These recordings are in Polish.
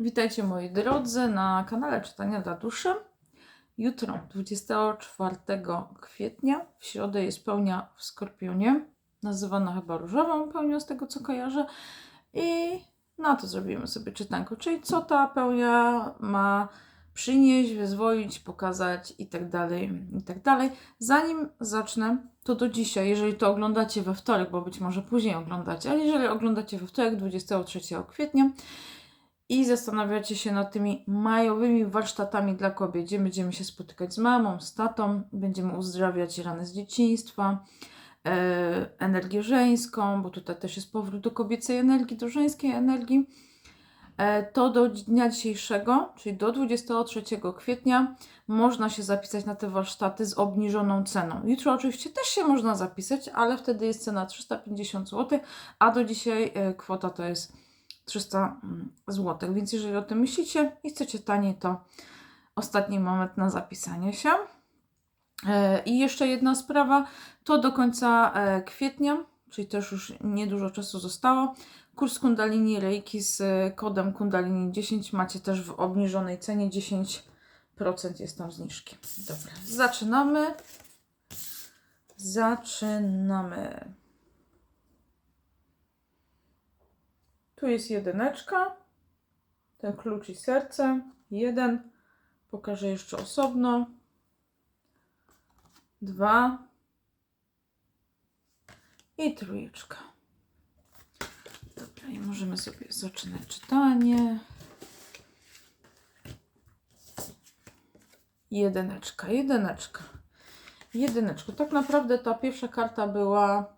Witajcie moi drodzy na kanale Czytania dla Duszy. Jutro, 24 kwietnia, w środę jest pełnia w Skorpionie, nazywana chyba różową pełnią z tego co kojarzę. I na to zrobimy sobie czytanko, czyli co ta pełnia ma przynieść, wyzwolić, pokazać i tak dalej, i tak dalej. Zanim zacznę, to do dzisiaj, jeżeli to oglądacie we wtorek, bo być może później oglądacie, ale jeżeli oglądacie we wtorek, 23 kwietnia, i zastanawiacie się nad tymi majowymi warsztatami dla kobiet, gdzie będziemy się spotykać z mamą, z tatą, będziemy uzdrawiać rany z dzieciństwa, e, energię żeńską, bo tutaj też jest powrót do kobiecej energii, do żeńskiej energii. E, to do dnia dzisiejszego, czyli do 23 kwietnia, można się zapisać na te warsztaty z obniżoną ceną. Jutro oczywiście też się można zapisać, ale wtedy jest cena 350 zł, a do dzisiaj e, kwota to jest 300 zł. Więc jeżeli o tym myślicie i chcecie taniej, to ostatni moment na zapisanie się. E, I jeszcze jedna sprawa, to do końca e, kwietnia, czyli też już niedużo czasu zostało. Kurs Kundalini Reiki z kodem Kundalini 10 macie też w obniżonej cenie 10% jest tam zniżki. Dobra, zaczynamy. Zaczynamy. Tu jest jedyneczka. Ten klucz i serce. Jeden. Pokażę jeszcze osobno. Dwa. I trójeczka. Dobra, i możemy sobie zaczynać czytanie. Jedyneczka, jedyneczka. Jedyneczko. Tak naprawdę ta pierwsza karta była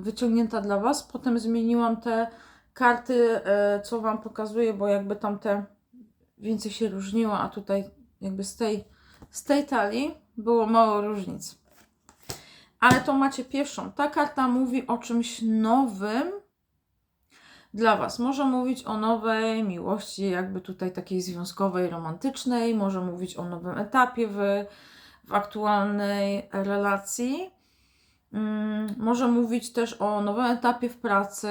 wyciągnięta dla Was. Potem zmieniłam te karty, e, co Wam pokazuję, bo jakby tamte więcej się różniło, a tutaj jakby z tej, z tej talii było mało różnic. Ale to macie pierwszą. Ta karta mówi o czymś nowym dla Was. Może mówić o nowej miłości, jakby tutaj takiej związkowej, romantycznej, może mówić o nowym etapie w, w aktualnej relacji. Mm, może mówić też o nowym etapie w pracy,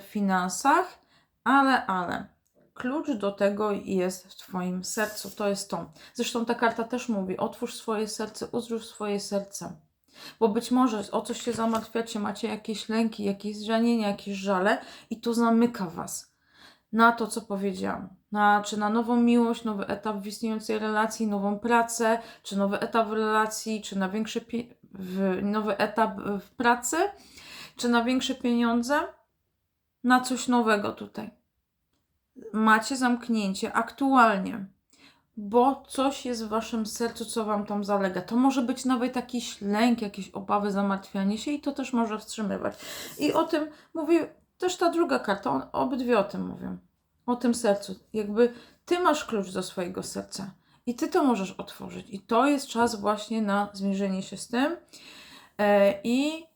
w finansach, ale, ale klucz do tego jest w Twoim sercu. To jest to. Zresztą ta karta też mówi: otwórz swoje serce, uzdrów swoje serce. Bo być może o coś się zamartwiacie, macie jakieś lęki, jakieś zranienia, jakieś żale i to zamyka Was na to, co powiedziałam. Na, czy na nową miłość, nowy etap w istniejącej relacji, nową pracę, czy nowy etap w relacji, czy na większy pie- w nowy etap w pracy, czy na większe pieniądze, na coś nowego tutaj. Macie zamknięcie aktualnie, bo coś jest w waszym sercu, co wam tam zalega. To może być nawet jakiś lęk, jakieś obawy, zamartwianie się i to też może wstrzymywać. I o tym mówi też ta druga karta, on, obydwie o tym mówią. O tym sercu. Jakby ty masz klucz do swojego serca. I ty to możesz otworzyć. I to jest czas właśnie na zmierzenie się z tym e, i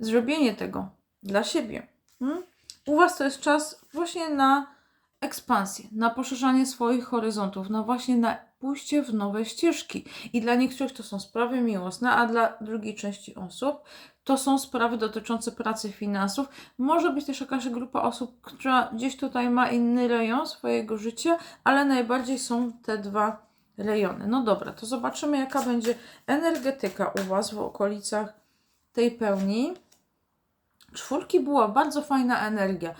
zrobienie tego dla siebie. Hmm? U Was to jest czas właśnie na ekspansję, na poszerzanie swoich horyzontów, na właśnie na pójście w nowe ścieżki. I dla niektórych to są sprawy miłosne, a dla drugiej części osób to są sprawy dotyczące pracy finansów. Może być też jakaś grupa osób, która gdzieś tutaj ma inny rejon swojego życia, ale najbardziej są te dwa rejony. No dobra, to zobaczymy, jaka będzie energetyka u Was w okolicach tej pełni. Czwórki była bardzo fajna energia.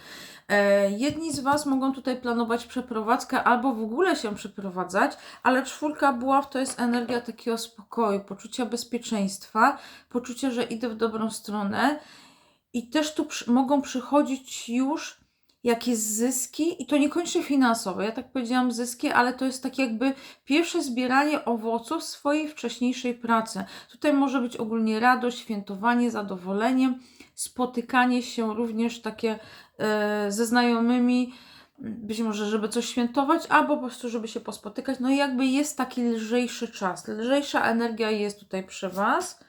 E, jedni z Was mogą tutaj planować przeprowadzkę albo w ogóle się przeprowadzać, ale czwórka była to jest energia takiego spokoju, poczucia bezpieczeństwa, poczucia, że idę w dobrą stronę i też tu przy, mogą przychodzić już jakieś zyski i to niekoniecznie finansowe. Ja tak powiedziałam zyski, ale to jest tak jakby pierwsze zbieranie owoców swojej wcześniejszej pracy. Tutaj może być ogólnie radość, świętowanie, zadowolenie, spotykanie się również takie e, ze znajomymi, być może, żeby coś świętować, albo po prostu, żeby się pospotykać. No i jakby jest taki lżejszy czas, lżejsza energia jest tutaj przy Was.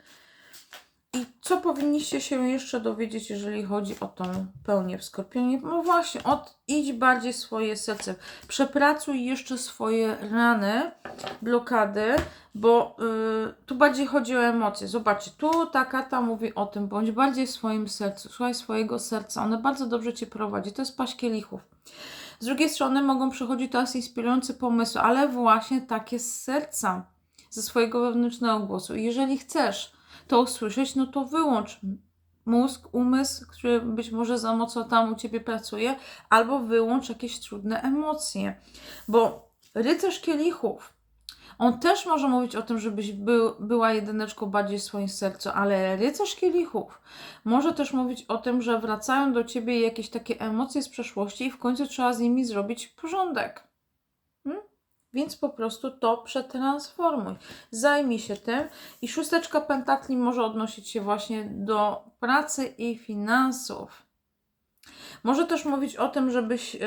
I co powinniście się jeszcze dowiedzieć, jeżeli chodzi o tą pełnię w Skorpionie? No właśnie, od, idź bardziej swoje serce. Przepracuj jeszcze swoje rany, blokady, bo yy, tu bardziej chodzi o emocje. Zobaczcie, tu ta karta mówi o tym, bądź bardziej w swoim sercu, słuchaj swojego serca. One bardzo dobrze Cię prowadzi. To jest paść kielichów. Z drugiej strony mogą przychodzić teraz inspirujące pomysły, ale właśnie takie z serca, ze swojego wewnętrznego głosu. Jeżeli chcesz to usłyszeć, no to wyłącz mózg, umysł, który być może za mocno tam u ciebie pracuje, albo wyłącz jakieś trudne emocje. Bo rycerz kielichów, on też może mówić o tym, żebyś był, była jedyneczką bardziej w swoim sercu, ale rycerz kielichów może też mówić o tym, że wracają do ciebie jakieś takie emocje z przeszłości i w końcu trzeba z nimi zrobić porządek. Więc po prostu to przetransformuj. Zajmij się tym. I szósteczka pentakli może odnosić się właśnie do pracy i finansów. Może też mówić o tym, żebyś yy,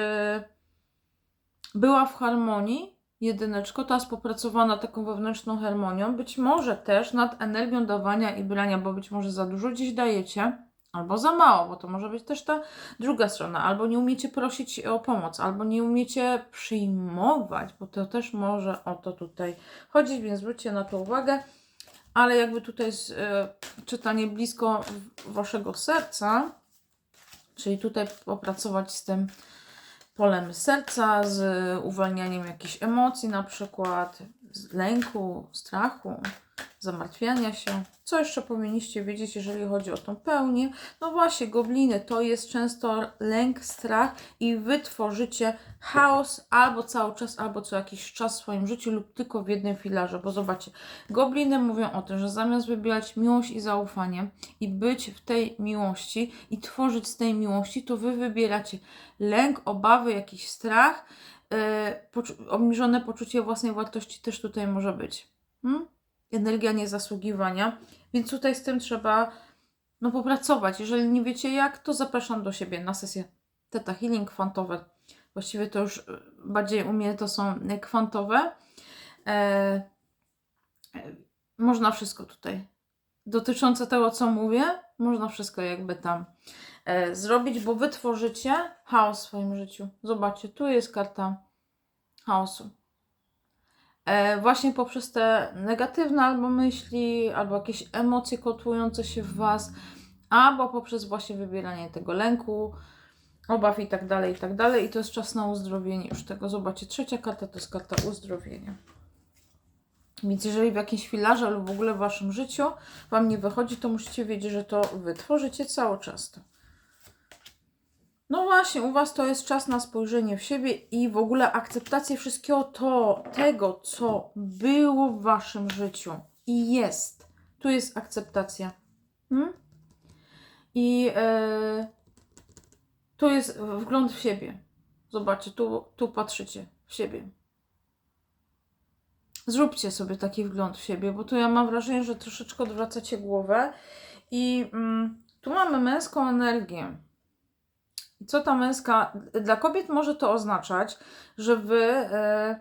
była w harmonii, jedyneczko, teraz popracowana taką wewnętrzną harmonią, być może też nad energią dawania i brania, bo być może za dużo gdzieś dajecie, albo za mało, bo to może być też ta druga strona, albo nie umiecie prosić o pomoc, albo nie umiecie przyjmować, bo to też może o to tutaj chodzić, więc zwróćcie na to uwagę. Ale jakby tutaj jest czytanie blisko waszego serca, czyli tutaj popracować z tym polem serca, z uwalnianiem jakichś emocji, na przykład z lęku, strachu, zamartwiania się. Co jeszcze powinniście wiedzieć, jeżeli chodzi o tą pełnię? No właśnie, gobliny to jest często lęk, strach i wy tworzycie chaos albo cały czas, albo co jakiś czas w swoim życiu lub tylko w jednym filarze. Bo zobaczcie, gobliny mówią o tym, że zamiast wybierać miłość i zaufanie i być w tej miłości i tworzyć z tej miłości, to wy wybieracie lęk, obawy, jakiś strach, yy, poczu- obniżone poczucie własnej wartości też tutaj może być. Hmm? Energia niezasługiwania, więc tutaj z tym trzeba no, popracować. Jeżeli nie wiecie jak, to zapraszam do siebie na sesję Theta Healing kwantowe. Właściwie to już y, bardziej u mnie to są kwantowe. E, e, można wszystko tutaj. Dotyczące tego, co mówię, można wszystko jakby tam e, zrobić, bo wy tworzycie chaos w swoim życiu. Zobaczcie, tu jest karta chaosu e, właśnie poprzez te negatywne albo myśli, albo jakieś emocje kotłujące się w Was, albo poprzez właśnie wybieranie tego lęku, obaw i tak dalej, i tak dalej. I to jest czas na uzdrowienie już tego. Zobaczcie, trzecia karta to jest karta uzdrowienia. Więc jeżeli w jakimś filarze lub w ogóle w Waszym życiu Wam nie wychodzi, to musicie wiedzieć, że to Wy tworzycie cały czas to. No właśnie, u Was to jest czas na spojrzenie w siebie i w ogóle akceptację wszystkiego to, tego, co było w Waszym życiu i jest. Tu jest akceptacja. Hmm? I e, tu jest wgląd w siebie. Zobaczcie, tu, tu patrzycie w siebie. Zróbcie sobie taki wgląd w siebie, bo tu ja mam wrażenie, że troszeczkę odwracacie głowę i mm, tu mamy męską energię co ta męska. Dla kobiet może to oznaczać, że wy e,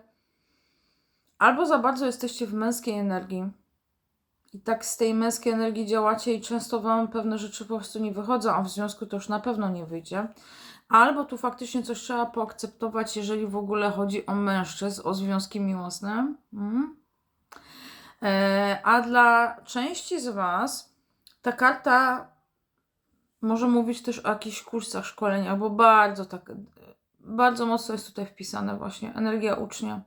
albo za bardzo jesteście w męskiej energii. I tak z tej męskiej energii działacie i często wam pewne rzeczy po prostu nie wychodzą, a w związku to już na pewno nie wyjdzie. Albo tu faktycznie coś trzeba poakceptować, jeżeli w ogóle chodzi o mężczyzn, o związki miłosne. Mhm. E, a dla części z Was ta karta może mówić też o jakichś kursach, szkoleniach, bo bardzo tak, bardzo mocno jest tutaj wpisane właśnie energia ucznia.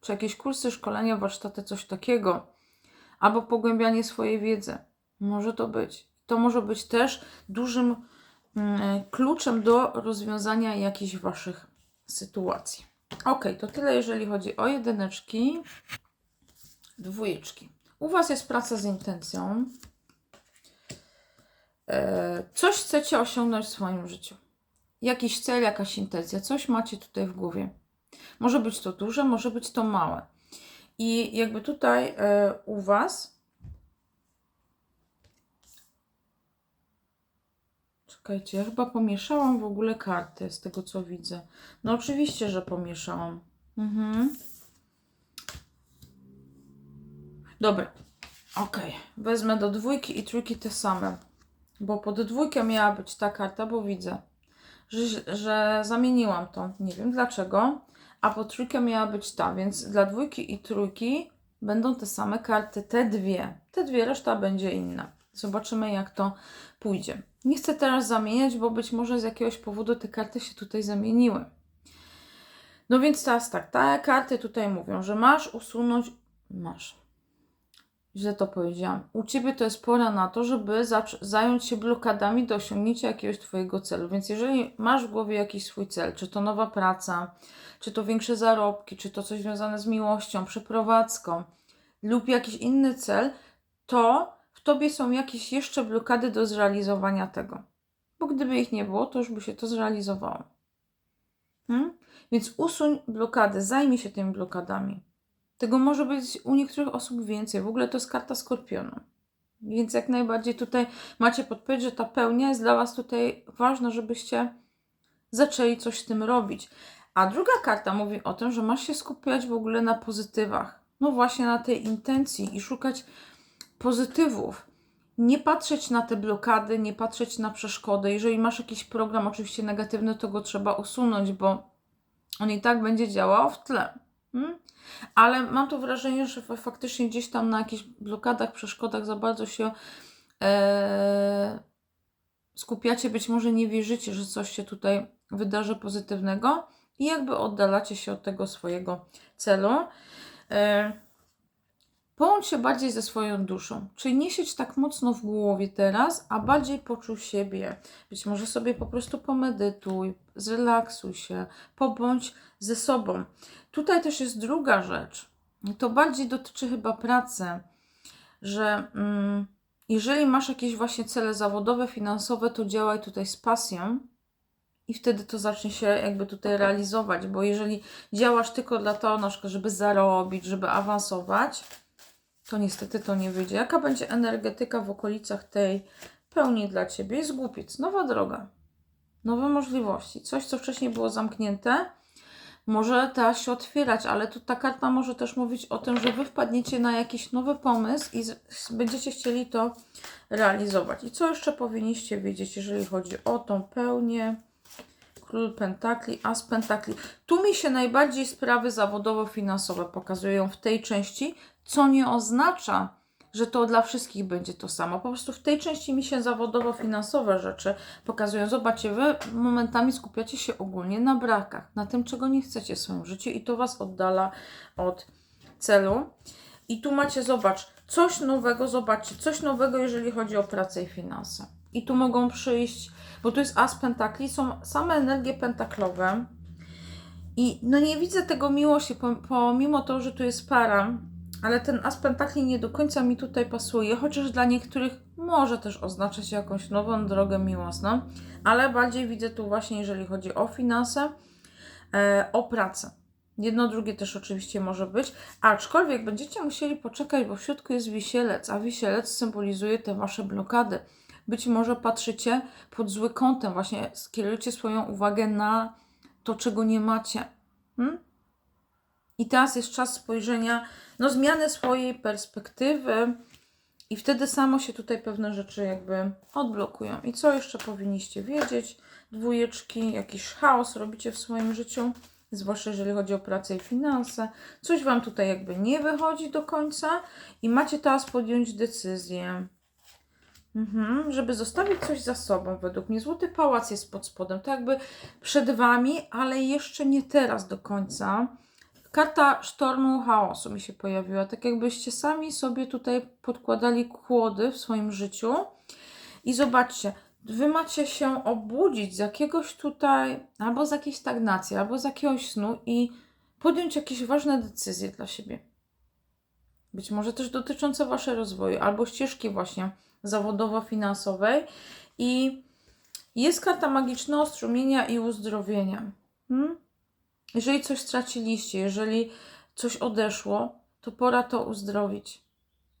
Czy jakieś kursy, szkolenia, warsztaty, coś takiego. Albo pogłębianie swojej wiedzy. Może to być. To może być też dużym mm, kluczem do rozwiązania jakichś Waszych sytuacji. Ok, to tyle jeżeli chodzi o jedyneczki, dwójeczki. U Was jest praca z intencją. E, coś chcecie osiągnąć w swoim życiu. Jakiś cel, jakaś intencja, coś macie tutaj w głowie. Może być to duże, może być to małe. I jakby tutaj e, u Was. Czekajcie, ja chyba pomieszałam w ogóle karty z tego co widzę. No oczywiście, że pomieszałam. Mhm. Dobra. Ok. Wezmę do dwójki i trójki te same. Bo pod dwójkę miała być ta karta, bo widzę, że, że zamieniłam to. Nie wiem dlaczego. A pod trójkę miała być ta, więc dla dwójki i trójki będą te same karty, te dwie. Te dwie, reszta będzie inna. Zobaczymy, jak to pójdzie. Nie chcę teraz zamieniać, bo być może z jakiegoś powodu te karty się tutaj zamieniły. No więc teraz tak, te karty tutaj mówią, że masz usunąć, masz, źle to powiedziałam, u Ciebie to jest pora na to, żeby zająć się blokadami do osiągnięcia jakiegoś Twojego celu. Więc jeżeli masz w głowie jakiś swój cel, czy to nowa praca, czy to większe zarobki, czy to coś związane z miłością, przeprowadzką lub jakiś inny cel, to w Tobie są jakieś jeszcze blokady do zrealizowania tego. Bo gdyby ich nie było, to już by się to zrealizowało. Hmm? Więc usuń blokady, zajmij się tymi blokadami. Tego może być u niektórych osób więcej. W ogóle to jest karta skorpionu. Więc jak najbardziej tutaj macie podpowiedź, że ta pełnia jest dla Was tutaj ważna, żebyście zaczęli coś z tym robić. A druga karta mówi o tym, że masz się skupiać w ogóle na pozytywach. No właśnie na tej intencji i szukać pozytywów. Nie patrzeć na te blokady, nie patrzeć na przeszkody. Jeżeli masz jakiś program oczywiście negatywny, to go trzeba usunąć, bo on i tak będzie działał w tle. Hmm? Ale mam tu wrażenie, że fa- faktycznie gdzieś tam na jakichś blokadach, przeszkodach za bardzo się e, skupiacie, być może nie wierzycie, że coś się tutaj wydarzy pozytywnego i jakby oddalacie się od tego swojego celu. E, Połącz się bardziej ze swoją duszą, czyli nie siedź tak mocno w głowie teraz, a bardziej poczuj siebie. Być może sobie po prostu pomedytuj, zrelaksuj się, pobądź ze sobą. Tutaj też jest druga rzecz. To bardziej dotyczy chyba pracy, że mm, jeżeli masz jakieś właśnie cele zawodowe, finansowe, to działaj tutaj z pasją i wtedy to zacznie się jakby tutaj realizować, bo jeżeli działasz tylko dla to, na przykład, żeby zarobić, żeby awansować, to niestety to nie wyjdzie. Jaka będzie energetyka w okolicach tej pełni dla Ciebie? Jest głupiec, nowa droga, nowe możliwości, coś, co wcześniej było zamknięte, może teraz się otwierać, ale tu ta karta może też mówić o tym, że Wy wpadniecie na jakiś nowy pomysł i będziecie chcieli to realizować. I co jeszcze powinniście wiedzieć, jeżeli chodzi o tą pełnię? Król Pentakli, As Pentakli. Tu mi się najbardziej sprawy zawodowo-finansowe pokazują w tej części, co nie oznacza, że to dla wszystkich będzie to samo. Po prostu w tej części mi się zawodowo-finansowe rzeczy pokazują. Zobaczcie, wy momentami skupiacie się ogólnie na brakach, na tym, czego nie chcecie w swoim życiu i to Was oddala od celu. I tu macie, zobacz, coś nowego, zobaczcie, coś nowego, jeżeli chodzi o pracę i finanse. I tu mogą przyjść, bo tu jest as pentakli, są same energie pentaklowe. I no nie widzę tego miłości, pom- pomimo to, że tu jest para, ale ten as pentakli nie do końca mi tutaj pasuje, chociaż dla niektórych może też oznaczać jakąś nową drogę miłosną, ale bardziej widzę tu właśnie, jeżeli chodzi o finanse, e, o pracę. Jedno, drugie też oczywiście może być, aczkolwiek będziecie musieli poczekać, bo w środku jest wisielec, a wisielec symbolizuje te wasze blokady. Być może patrzycie pod zły kątem, właśnie skierujecie swoją uwagę na to, czego nie macie. Hmm? I teraz jest czas spojrzenia, no zmiany swojej perspektywy i wtedy samo się tutaj pewne rzeczy jakby odblokują. I co jeszcze powinniście wiedzieć? Dwójeczki, jakiś chaos robicie w swoim życiu, zwłaszcza jeżeli chodzi o pracę i finanse. Coś Wam tutaj jakby nie wychodzi do końca i macie teraz podjąć decyzję. Mhm, żeby zostawić coś za sobą, według mnie. Złoty pałac jest pod spodem, to jakby przed Wami, ale jeszcze nie teraz do końca. Karta sztormu chaosu mi się pojawiła, tak jakbyście sami sobie tutaj podkładali kłody w swoim życiu. I zobaczcie, Wy macie się obudzić z jakiegoś tutaj, albo z jakiejś stagnacji, albo z jakiegoś snu i podjąć jakieś ważne decyzje dla siebie. Być może też dotyczące Waszego rozwoju, albo ścieżki właśnie zawodowo-finansowej. I jest karta magicznego strumienia i uzdrowienia. Hmm? Jeżeli coś straciliście, jeżeli coś odeszło, to pora to uzdrowić.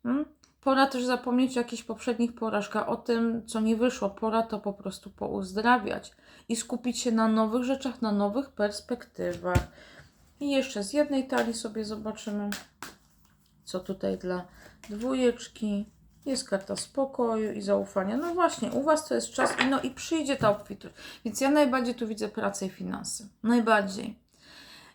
Hmm? Pora też zapomnieć o jakichś poprzednich porażkach, o tym, co nie wyszło. Pora to po prostu pouzdrawiać i skupić się na nowych rzeczach, na nowych perspektywach. I jeszcze z jednej talii sobie zobaczymy, co tutaj dla dwójeczki. Jest karta spokoju i zaufania. No właśnie, u Was to jest czas i no i przyjdzie ta obfitość. Więc ja najbardziej tu widzę pracę i finanse. Najbardziej.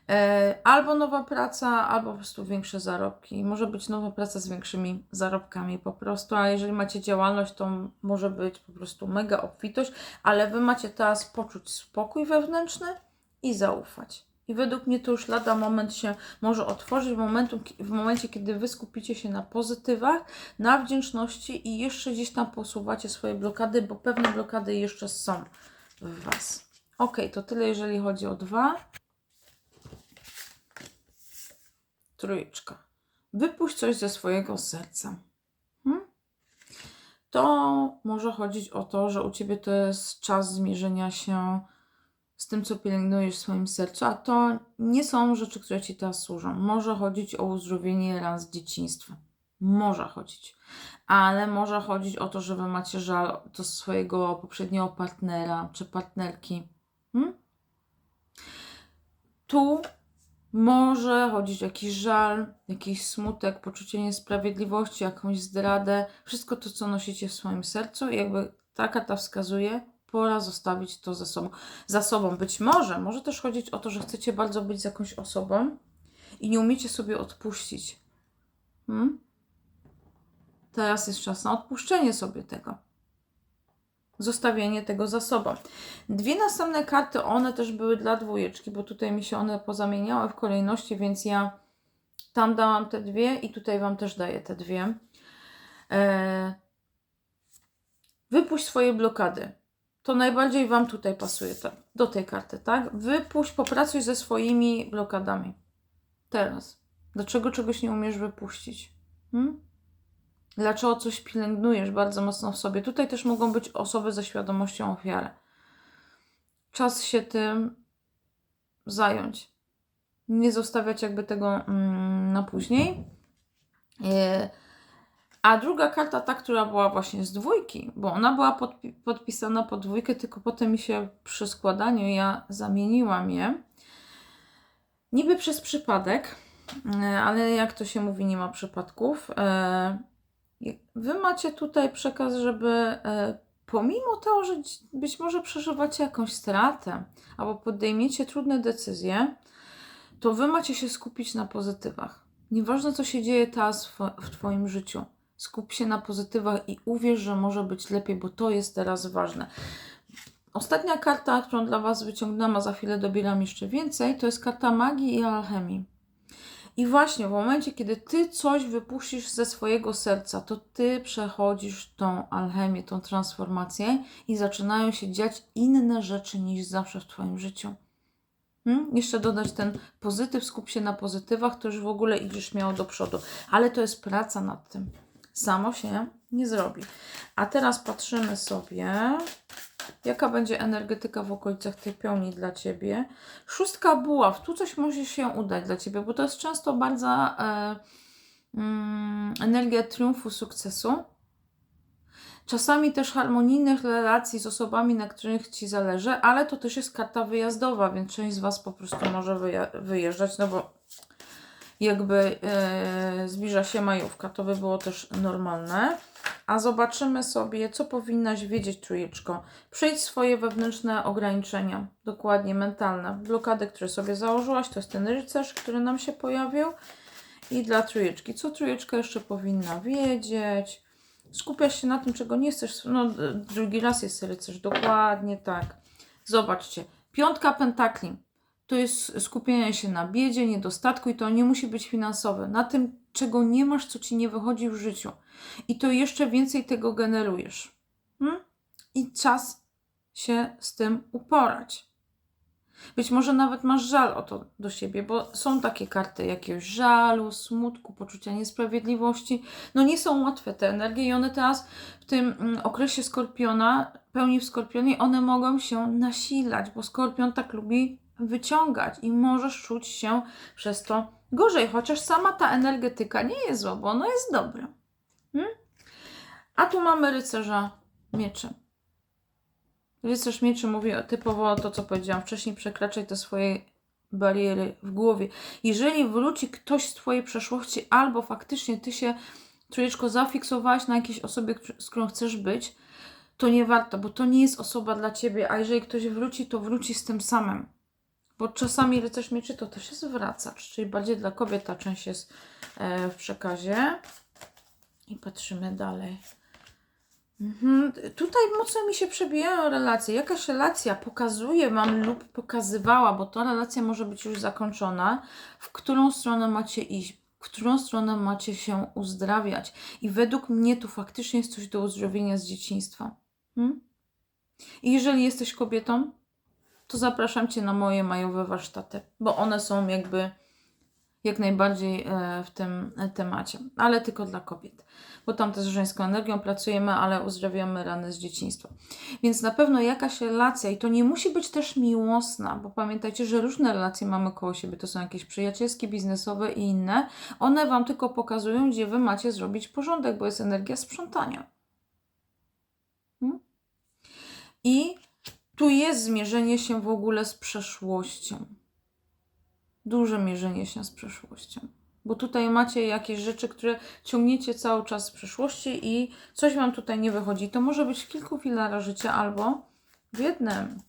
E, Albo nowa praca, albo po prostu większe zarobki. Może być nowa praca z większymi zarobkami po prostu, a jeżeli macie działalność, to może być po prostu mega obfitość, ale Wy macie teraz poczuć spokój wewnętrzny i zaufać. I według mnie to już lada moment się może otworzyć w, momentu, w momencie, kiedy wy skupicie się na pozytywach, na wdzięczności i jeszcze gdzieś tam posuwacie swoje blokady, bo pewne blokady jeszcze są w Was. Ok, to tyle jeżeli chodzi o dwa. Trójeczka. Wypuść coś ze swojego serca. Hmm? To może chodzić o to, że u Ciebie to jest czas zmierzenia się z tym, co pielęgnujesz w swoim sercu, a to nie są rzeczy, które Ci teraz służą. Może chodzić o uzdrowienie ran z dzieciństwa. Może chodzić. Ale może chodzić o to, że Wy macie żal do swojego poprzedniego partnera czy partnerki. Hmm? Tu może chodzić jakiś żal, jakiś smutek, poczucie niesprawiedliwości, jakąś zdradę. Wszystko to, co nosicie w swoim sercu, i jakby ta karta wskazuje, pora zostawić to za sobą. Za sobą. Być może, może też chodzić o to, że chcecie bardzo być z jakąś osobą i nie umiecie sobie odpuścić. Hmm? Teraz jest czas na odpuszczenie sobie tego. Zostawienie tego za sobą. Dwie następne karty, one też były dla dwójeczki, bo tutaj mi się one pozamieniały w kolejności, więc ja tam dałam te dwie i tutaj Wam też daję te dwie. Eee, wypuść swoje blokady. To najbardziej Wam tutaj pasuje do tej karty, tak? Wypuść, popracuj ze swoimi blokadami. Teraz. Dlaczego czegoś nie umiesz wypuścić? Hmm? Dlaczego coś pielęgnujesz bardzo mocno w sobie? Tutaj też mogą być osoby ze świadomością ofiary. Czas się tym zająć. Nie zostawiać jakby tego mm, na później. E, a druga karta, ta, która była właśnie z dwójki, bo ona była podpi podpisana pod dwójkę, tylko potem mi się przy składaniu ja zamieniłam je. Niby przez przypadek, e, ale jak to się mówi, nie ma przypadków. Wy macie tutaj przekaz, żeby e, pomimo tego, że być może przeżywacie jakąś stratę albo podejmiecie trudne decyzje, to wy macie się skupić na pozytywach. Nieważne, co się dzieje teraz w Twoim życiu. Skup się na pozytywach i uwierz, że może być lepiej, bo to jest teraz ważne. Ostatnia karta, którą dla Was wyciągnęłam, a za chwilę dobieram jeszcze więcej, to jest karta magii i alchemii. I właśnie w momencie, kiedy ty coś wypuścisz ze swojego serca, to ty przechodzisz tą alchemię, tą transformację i zaczynają się dziać inne rzeczy niż zawsze w Twoim życiu. Hmm? Jeszcze dodać ten pozytyw, skup się na pozytywach, to już w ogóle idziesz miało do przodu. Ale to jest praca nad tym. Samo się nie zrobi. A teraz patrzymy sobie, Jaka będzie energetyka w okolicach tej pełni dla Ciebie? Szóstka buław. Tu coś może się udać dla Ciebie, bo to jest często bardzo e, mm, energia triumfu, sukcesu. Czasami też harmonijnych relacji z osobami, na których Ci zależy, ale to też jest karta wyjazdowa, więc część z Was po prostu może wyjeżdżać, no bo jakby e, zbliża się majówka, to by było też normalne. A zobaczymy sobie, co powinnaś wiedzieć, trójeczko. Przejdź swoje wewnętrzne ograniczenia, dokładnie mentalne. Blokady, które sobie założyłaś, to jest ten rycerz, który nam się pojawił. I dla trójeczki, co trójeczka jeszcze powinna wiedzieć? Skupiasz się na tym, czego nie chcesz. No, drugi raz jest rycerz, dokładnie tak. Zobaczcie, piątka pentakli to jest skupienie się na biedzie, niedostatku i to nie musi być finansowe. Na tym, czego nie masz, co ci nie wychodzi w życiu. I to jeszcze więcej tego generujesz. Hmm? I czas się z tym uporać. Być może nawet masz żal o to do siebie, bo są takie karty jakiegoś żalu, smutku, poczucia niesprawiedliwości. No nie są łatwe te energie i one teraz w tym mm, okresie skorpiona, pełni w skorpionie, one mogą się nasilać, bo skorpion tak lubi wyciągać i możesz czuć się przez to gorzej, chociaż sama ta energetyka nie jest zła, bo ona jest dobra. Hmm? A tu mamy rycerza mieczy. Rycerz mieczy mówi typowo to, co powiedziałam wcześniej, przekraczaj te swoje bariery w głowie. Jeżeli wróci ktoś z Twojej przeszłości, albo faktycznie Ty się trójeczko zafiksowałaś na jakiejś osobie, z którą chcesz być, to nie warto, bo to nie jest osoba dla Ciebie, a jeżeli ktoś wróci, to wróci z tym samym. Bo czasami rycerz mieczy to też jest wracacz, czyli bardziej dla kobiet ta część jest e, w przekazie. I patrzymy dalej. Mhm. Tutaj mocno mi się przebijają relacje. Jakaś relacja pokazuje Wam lub pokazywała, bo ta relacja może być już zakończona, w którą stronę macie iść, w którą stronę macie się uzdrawiać. I według mnie tu faktycznie jest coś do uzdrowienia z dzieciństwa. Hmm? I jeżeli jesteś kobietą, to zapraszam Cię na moje majowe warsztaty, bo one są jakby jak najbardziej e, w tym e, temacie, ale tylko dla kobiet, bo tam też z żeńską energią pracujemy, ale uzdrawiamy rany z dzieciństwa. Więc na pewno jakaś relacja, i to nie musi być też miłosna, bo pamiętajcie, że różne relacje mamy koło siebie, to są jakieś przyjacielskie, biznesowe i inne, one Wam tylko pokazują, gdzie Wy macie zrobić porządek, bo jest energia sprzątania. Hmm? I tu jest zmierzenie się w ogóle z przeszłością duże mierzenie się z przeszłością. Bo tutaj macie jakieś rzeczy, które ciągniecie cały czas z przeszłości i coś Wam tutaj nie wychodzi. To może być w kilku filarach życia albo w jednym.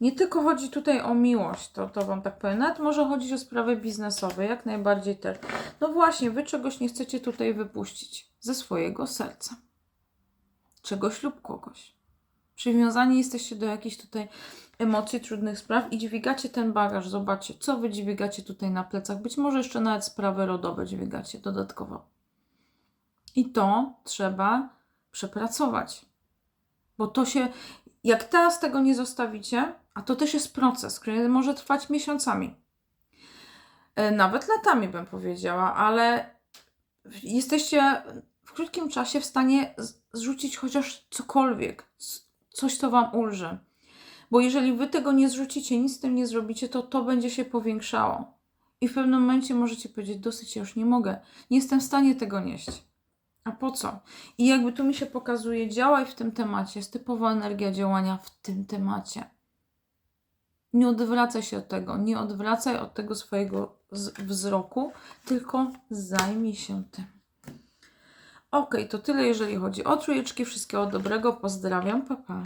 Nie tylko chodzi tutaj o miłość, to, to Wam tak powiem. Nawet może chodzić o sprawy biznesowe, jak najbardziej też. No właśnie, Wy czegoś nie chcecie tutaj wypuścić ze swojego serca. Czegoś lub kogoś. Przywiązani jesteście do jakichś tutaj emocji, trudnych spraw i dźwigacie ten bagaż. Zobaczcie, co wy dźwigacie tutaj na plecach. Być może jeszcze nawet sprawy rodowe dźwigacie dodatkowo. I to trzeba przepracować. Bo to się, jak teraz tego nie zostawicie, a to też jest proces, który może trwać miesiącami. E, Nawet latami bym powiedziała, ale jesteście w krótkim czasie w stanie zrzucić chociaż cokolwiek, coś, co Wam ulży. Bo jeżeli Wy tego nie zrzucicie, nic z tym nie zrobicie, to to będzie się powiększało. I w pewnym momencie możecie powiedzieć, dosyć, ja już nie mogę. Nie jestem w stanie tego nieść. A po co? I jakby tu mi się pokazuje, działaj w tym temacie. Jest typowa energia działania w tym temacie. Nie odwracaj się od tego. Nie odwracaj od tego swojego wzroku, tylko zajmij się tym. Ok, to tyle jeżeli chodzi o trójeczki. Wszystkiego dobrego. Pozdrawiam. Pa, pa.